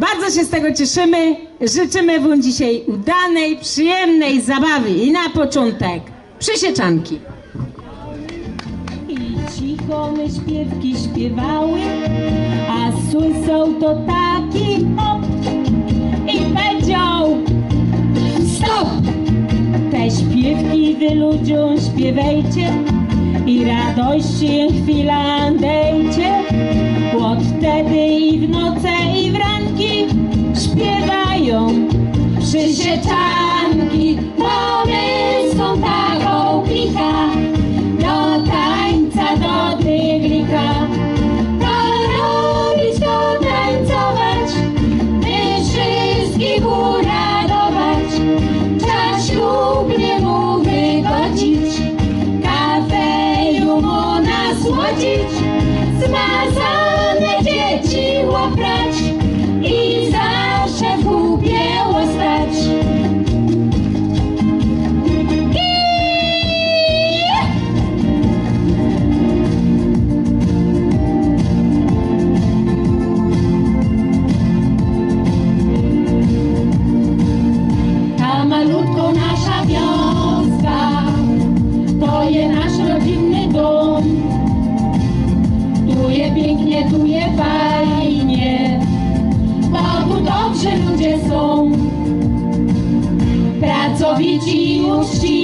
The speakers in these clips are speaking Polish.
Bardzo się z tego cieszymy. Życzymy Wam dzisiaj udanej, przyjemnej zabawy. I na początek przysieczanki. I cicho my śpiewki śpiewały, a słyszał to taki hop i powiedział Stop! Te śpiewki wy ludziom śpiewajcie i radości chwila dejcie, bo wtedy i w noce wszystkich uradować. Czas ślubnie mu wygodzić, kafeju mu nasłodzić, zmazane 道を知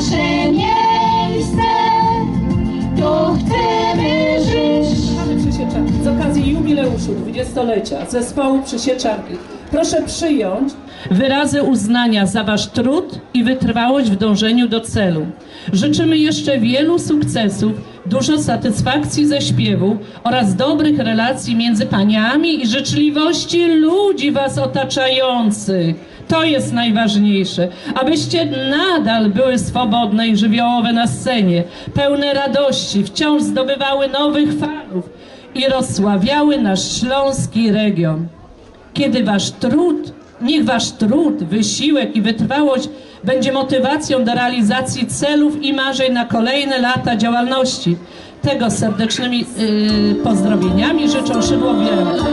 nasze miejsce, tu chcemy żyć. Z okazji jubileuszu 20-lecia zespołu przysieczanki. Proszę przyjąć wyrazy uznania za Wasz trud i wytrwałość w dążeniu do celu. Życzymy jeszcze wielu sukcesów, dużo satysfakcji ze śpiewu oraz dobrych relacji między paniami i życzliwości ludzi Was otaczających. To jest najważniejsze, abyście nadal były swobodne i żywiołowe na scenie, pełne radości, wciąż zdobywały nowych fanów i rozsławiały nasz śląski region. Kiedy wasz trud, niech wasz trud, wysiłek i wytrwałość będzie motywacją do realizacji celów i marzeń na kolejne lata działalności. Tego serdecznymi yy, pozdrowieniami życzą Szydło Wiele.